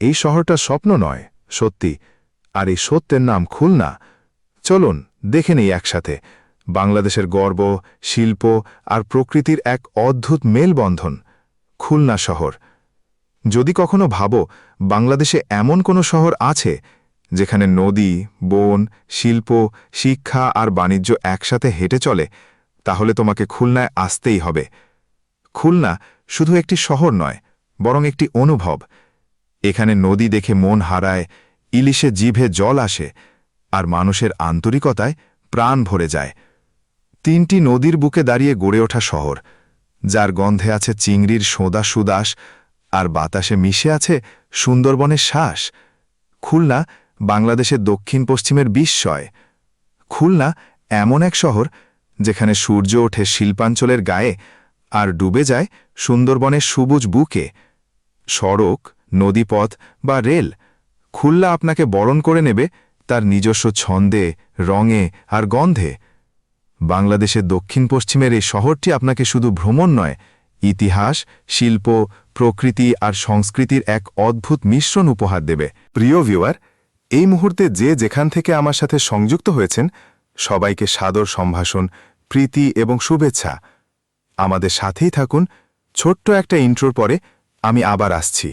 এই শহরটা স্বপ্ন নয়, সত্যি। আর এই সত্যের নাম খুলনা। চলুন, দেখে নেই একসাথে। বাংলাদেশের গর্ব, শিল্প আর প্রকৃতির এক অদ্ভুত মেলবন্ধন, খুলনা শহর। যদি কখনো ভাবো, বাংলাদেশে এমন কোনো শহর আছে, যেখানে নদী, বন, শিল্প, শিক্ষা আর বাণিজ্য একসাথে হেঁটে চলে, তাহলে তোমাকে খুলনায় আসতেই হবে। খুলনা শুধু একটি শহর নয়, বরং একটি অনুভব। এখানে নদী দেখে মন হারায়, ইলিশে জিভে জল আসে, আর মানুষের আন্তরিকতায় প্রাণ ভরে যায়। তিনটি নদীর বুকে দাঁড়িয়ে গড়ে ওঠা শহর, যার গন্ধে আছে চিংড়ির সোঁদা সুদাস, আর বাতাসে মিশে আছে সুন্দরবনের শ্বাস। খুলনা, বাংলাদেশের দক্ষিণ পশ্চিমের বিস্ময়। খুলনা এমন এক শহর, যেখানে সূর্য ওঠে শিল্পাঞ্চলের গায়ে, আর ডুবে যায় সুন্দরবনের সবুজ বুকে। সড়ক নদীপথ বা রেল খুলনা আপনাকে বরণ করে নেবে তার নিজস্ব ছন্দে, রঙে আর গন্ধে। বাংলাদেশের দক্ষিণ পশ্চিমের এই শহরটি আপনাকে শুধু ভ্রমণ নয়, ইতিহাস, শিল্প, প্রকৃতি আর সংস্কৃতির এক অদ্ভুত মিশ্রণ উপহার দেবে। প্রিয় ভিউয়ার, এই মুহূর্তে যে যেখান থেকে আমার সাথে সংযুক্ত হয়েছেন, সবাইকে সাদর সম্ভাষণ, প্রীতি এবং শুভেচ্ছা। আমাদের সাথেই থাকুন, ছোট্ট একটা ইন্ট্রোর পরে আমি আবার আসছি।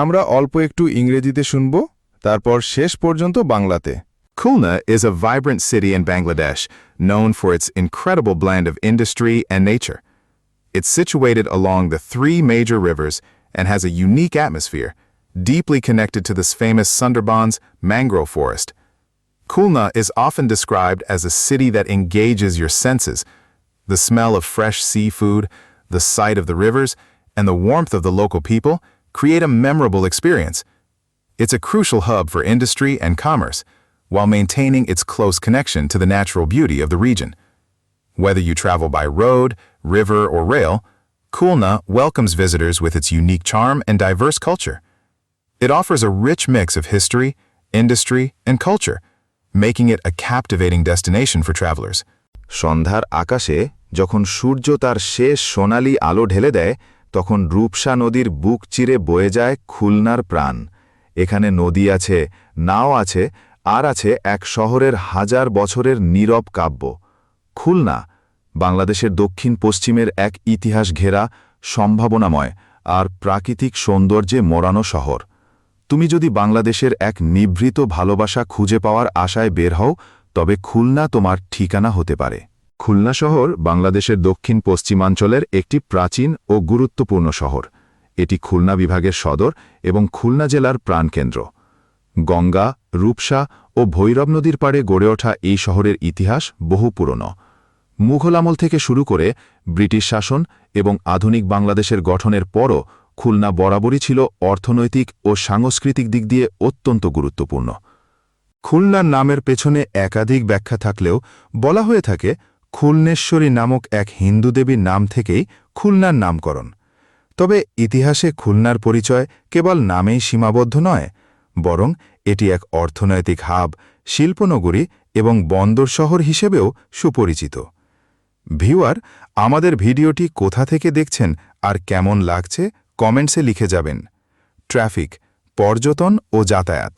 আমরা অল্প একটু ইংরেজিতে শুনব তারপর শেষ পর্যন্ত বাংলাতে Khulna is a vibrant city in Bangladesh, known for its incredible blend of industry and nature. It's situated along the three major rivers and has a unique atmosphere, deeply connected to this famous Sundarbans mangrove forest. Khulna is often described as a city that engages your senses. The smell of fresh seafood, the sight of the rivers, and the warmth of the local people create a memorable experience. It's a crucial hub for industry and commerce, while maintaining its close connection to the natural beauty of the region. Whether you travel by road, river, or rail, Khulna welcomes visitors with its unique charm and diverse culture. It offers a rich mix of history, industry, and culture, making it a captivating destination for travelers. সন্ধ্যার আকাশে যখন সূর্য তার শেষ সোনালি আলো ঢেলে দেয় তখন রূপসা নদীর বুক চিরে বয়ে যায় খুলনার প্রাণ। এখানে নদী আছে, নাও আছে, আর আছে এক শহরের হাজার বছরের নীরব কাব্য। খুলনা, বাংলাদেশের দক্ষিণ পশ্চিমের এক ইতিহাস ঘেরা, সম্ভাবনাময়, আর প্রাকৃতিক সৌন্দর্যে মোড়ানো শহর। তুমি যদি বাংলাদেশের এক নিভৃত ভালোবাসা খুঁজে পাওয়ার আশায় বের হও, তবে খুলনা তোমার ঠিকানা হতে পারে। খুলনা শহর বাংলাদেশের দক্ষিণ পশ্চিমাঞ্চলের একটি প্রাচীন ও গুরুত্বপূর্ণ শহর। এটি খুলনা বিভাগের সদর এবং খুলনা জেলার প্রাণকেন্দ্র। গঙ্গা, রূপসা ও ভৈরব নদীর পাড়ে গড়ে ওঠা এই শহরের ইতিহাস বহু পুরনো। মুঘল আমল থেকে শুরু করে ব্রিটিশ শাসন এবং আধুনিক বাংলাদেশের গঠনের পরও খুলনা বরাবরই ছিল অর্থনৈতিক ও সাংস্কৃতিক দিক দিয়ে অত্যন্ত গুরুত্বপূর্ণ। খুলনার নামের পেছনে একাধিক ব্যাখ্যা থাকলেও বলা হয়ে থাকে খুলনেশ্বরী নামক এক হিন্দু দেবীর নাম থেকেই খুলনার নামকরণ। তবে ইতিহাসে খুলনার পরিচয় কেবল নামেই সীমাবদ্ধ নয়, বরং এটি এক অর্থনৈতিক হাব, শিল্পনগরী এবং বন্দর শহর হিসেবেও সুপরিচিত। ভিউয়ার, আমাদের ভিডিওটি কোথা থেকে দেখছেন আর কেমন লাগছে কমেন্টসে লিখে যাবেন। ট্রাফিক, পর্যটন ও যাতায়াত।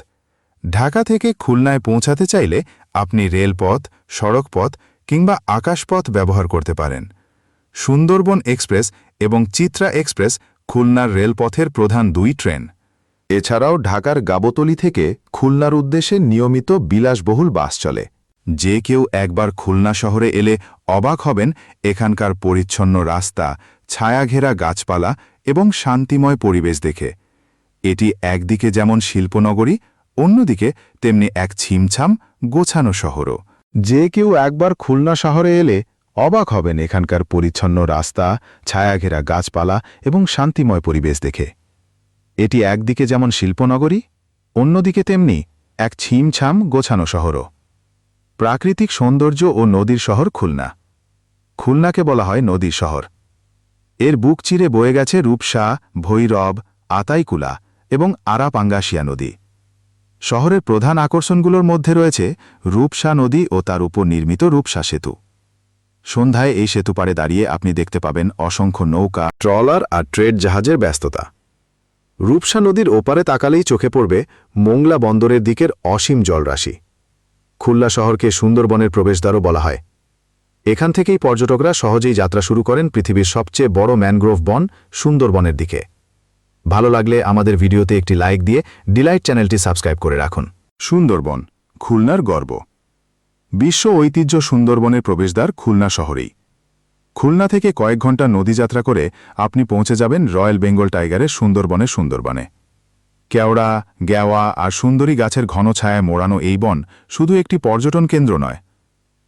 ঢাকা থেকে খুলনায় পৌঁছাতে চাইলে আপনি রেলপথ, সড়কপথ কিংবা আকাশপথ ব্যবহার করতে পারেন। সুন্দরবন এক্সপ্রেস এবং চিত্রা এক্সপ্রেস খুলনার রেলপথের প্রধান দুই ট্রেন। এছাড়াও ঢাকার গাবতলী থেকে খুলনার উদ্দেশ্যে নিয়মিত বিলাসবহুল বাস চলে। যে কেউ একবার খুলনা শহরে এলে অবাক হবেন এখানকার পরিচ্ছন্ন রাস্তা, ছায়াঘেরা গাছপালা এবং শান্তিময় পরিবেশ দেখে। এটি একদিকে যেমন শিল্পনগরী, অন্যদিকে তেমনি এক ছিমছাম, গোছানো শহরও। যে কেউ একবার খুলনা শহরে এলে অবাক হবেন এখানকার পরিচ্ছন্ন রাস্তা, ছায়াঘেরা গাছপালা এবং শান্তিময় পরিবেশ দেখে। এটি একদিকে যেমন শিল্পনগরী, অন্যদিকে তেমনি এক ছিমছাম গোছানো শহরও। প্রাকৃতিক সৌন্দর্য ও নদীর শহর খুলনা। খুলনাকে বলা হয় নদীর শহর। এর বুক চিরে বয়ে গেছে রূপসা, ভৈরব, আতাইকুলা এবং আরাপাঙ্গাসিয়া নদী। শহরের প্রধান আকর্ষণগুলোর মধ্যে রয়েছে রূপসা নদী ও তার উপর নির্মিত রূপসা সেতু। সন্ধ্যায় এই সেতু পারে দাঁড়িয়ে আপনি দেখতে পাবেন অসংখ্য নৌকা, ট্রলার আর ট্রেড জাহাজের ব্যস্ততা। রূপসা নদীর ওপারে তাকালেই চোখে পড়বে মোংলা বন্দরের দিকের অসীম জলরাশি। খুলনা শহরকে সুন্দরবনের প্রবেশদ্বারও বলা হয়। এখান থেকেই পর্যটকরা সহজেই যাত্রা শুরু করেন পৃথিবীর সবচেয়ে বড় ম্যানগ্রোভ বন সুন্দরবনের দিকে। ভালো লাগলে আমাদের ভিডিওতে একটি লাইক দিয়ে ডিলাইট চ্যানেলটি সাবস্ক্রাইব করে রাখুন। সুন্দরবন, খুলনার গর্ব। বিশ্ব ঐতিহ্য সুন্দরবনের প্রবেশদ্বার খুলনা শহরেই। খুলনা থেকে কয়েক ঘণ্টা নদীযাত্রা করে আপনি পৌঁছে যাবেন রয়্যাল বেঙ্গল টাইগারের সুন্দরবনে সুন্দরবনে। কেওড়া গেওয়া আর সুন্দরী গাছের ঘন ছায়ায় মোড়ানো এই বন শুধু একটি পর্যটন কেন্দ্র নয়,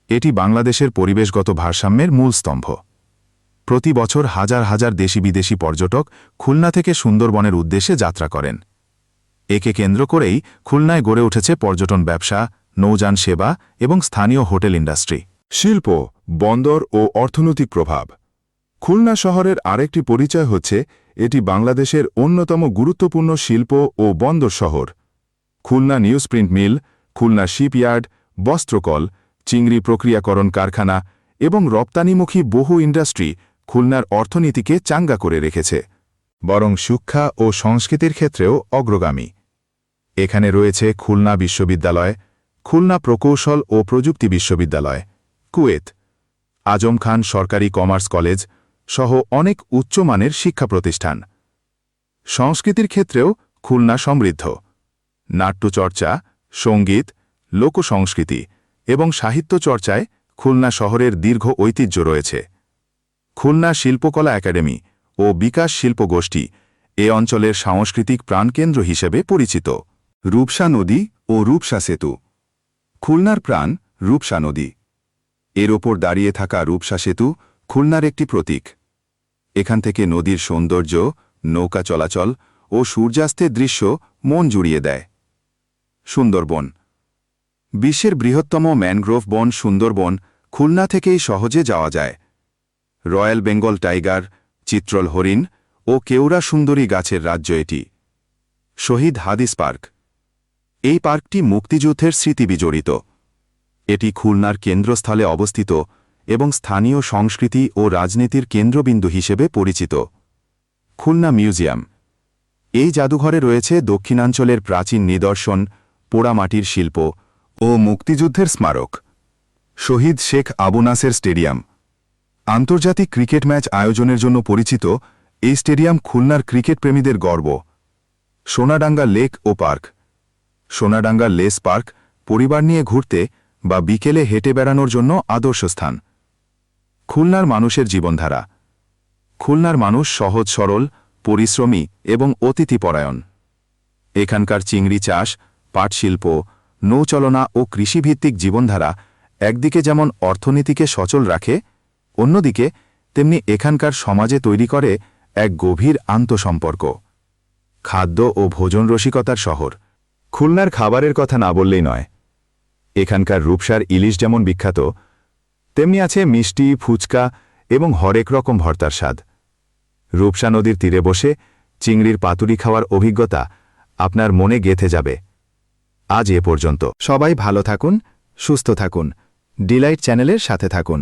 এটি বাংলাদেশের পরিবেশগত ভারসাম্যের মূল স্তম্ভ। প্রতি বছর হাজার হাজার দেশি বিদেশি পর্যটক খুলনা থেকে সুন্দরবনের উদ্দেশ্যে যাত্রা করেন। একে কেন্দ্র করেই খুলনায় গড়ে উঠেছে পর্যটন ব্যবসা, নৌযান সেবা এবং স্থানীয় হোটেল ইন্ডাস্ট্রি। শিল্প, বন্দর ও অর্থনৈতিক প্রভাব। খুলনা শহরের আরেকটি পরিচয় হচ্ছে, এটি বাংলাদেশের অন্যতম গুরুত্বপূর্ণ শিল্প ও বন্দর শহর। Khulna newsprint mill, Khulna shipyard, বস্ত্রকল, চিংড়ি প্রক্রিয়াকরণ কারখানা এবং রপ্তানিমুখী বহু ইন্ডাস্ট্রি খুলনার অর্থনীতিকে চাঙ্গা করে রেখেছে, বরং শিক্ষা ও সংস্কৃতির ক্ষেত্রেও অগ্রগামী। এখানে রয়েছে খুলনা বিশ্ববিদ্যালয়, খুলনা প্রকৌশল ও প্রযুক্তি বিশ্ববিদ্যালয়, কুয়েত। আজম খান সরকারি কমার্স কলেজ সহ অনেক উচ্চমানের শিক্ষা প্রতিষ্ঠান সংস্কৃতির ক্ষেত্রেও খুলনা সমৃদ্ধ। নাট্যচর্চা, সংগীত, লোকসংস্কৃতি এবং সাহিত্য চর্চায় খুলনা শহরের দীর্ঘ ঐতিহ্য রয়েছে। খুলনা শিল্পকলা একাডেমি ও বিকাশ শিল্প গোষ্ঠী এ অঞ্চলের সাংস্কৃতিক প্রাণকেন্দ্র হিসেবে পরিচিত। রূপসা নদী ও রূপসা সেতু। খুলনার প্রাণ রূপসা নদী। এর ওপর দাঁড়িয়ে থাকা রূপসা সেতু খুলনার একটি প্রতীক। এখান থেকে নদীর সৌন্দর্য, নৌকা চলাচল ও সূর্যাস্তের দৃশ্য মন জুড়িয়ে দেয়। সুন্দরবন। বিশ্বের বৃহত্তম ম্যানগ্রোভ বন সুন্দরবন খুলনা থেকেই সহজে যাওয়া যায়। রয়্যাল বেঙ্গল টাইগার, চিত্রল হরিণ ও কেওড়া সুন্দরী গাছের রাজ্য এটি। শহীদ হাদিস পার্ক। এই পার্কটি মুক্তিযুদ্ধের স্মৃতি বিজড়িত। এটি খুলনার কেন্দ্রস্থলে অবস্থিত এবং স্থানীয় সংস্কৃতি ও রাজনীতির কেন্দ্রবিন্দু হিসেবে পরিচিত। খুলনা মিউজিয়াম। এই জাদুঘরে রয়েছে দক্ষিণাঞ্চলের প্রাচীন নিদর্শন, পোড়ামাটির শিল্প ও মুক্তিযুদ্ধের স্মারক। শহীদ শেখ আবু নাসের স্টেডিয়াম। আন্তর্জাতিক ক্রিকেট ম্যাচ আয়োজনের জন্য পরিচিত এই স্টেডিয়াম খুলনার ক্রিকেট প্রেমীদের গর্ব। সোনাডাঙ্গা লেক ও পার্ক। সোনাডাঙ্গা লেস পার্ক পরিবার নিয়ে ঘুরতে বা বিকেলে হেঁটে বেড়ানোর জন্য আদর্শ স্থান। খুলনার মানুষের জীবনধারা। খুলনার মানুষ সহজ সরল, পরিশ্রমী এবং অতিথিপরায়ণ। এখানকার চিংড়ি চাষ, পাটশিল্প, নৌচলনা ও কৃষিভিত্তিক জীবনধারা একদিকে যেমন অর্থনীতিকে সচল রাখে অন্যদিকে, তেমনি এখানকার সমাজে তৈরি করে এক গভীর আন্তঃসম্পর্ক, খাদ্য ও ভোজন রসিকতার শহর। খুলনার খাবারের কথা না বললেই নয়। এখানকার রূপসার ইলিশ যেমন বিখ্যাত, তেমনি আছে মিষ্টি, ফুচকা এবং হরেক রকম ভর্তার স্বাদ। রূপসা নদীর তীরে বসে চিংড়ির পাতুরি খাওয়ার অভিজ্ঞতা আপনার মনে গেথে যাবে। আজ এ পর্যন্ত। সবাই ভালো থাকুন, সুস্থ থাকুন। ডিলাইট চ্যানেলের সাথে থাকুন।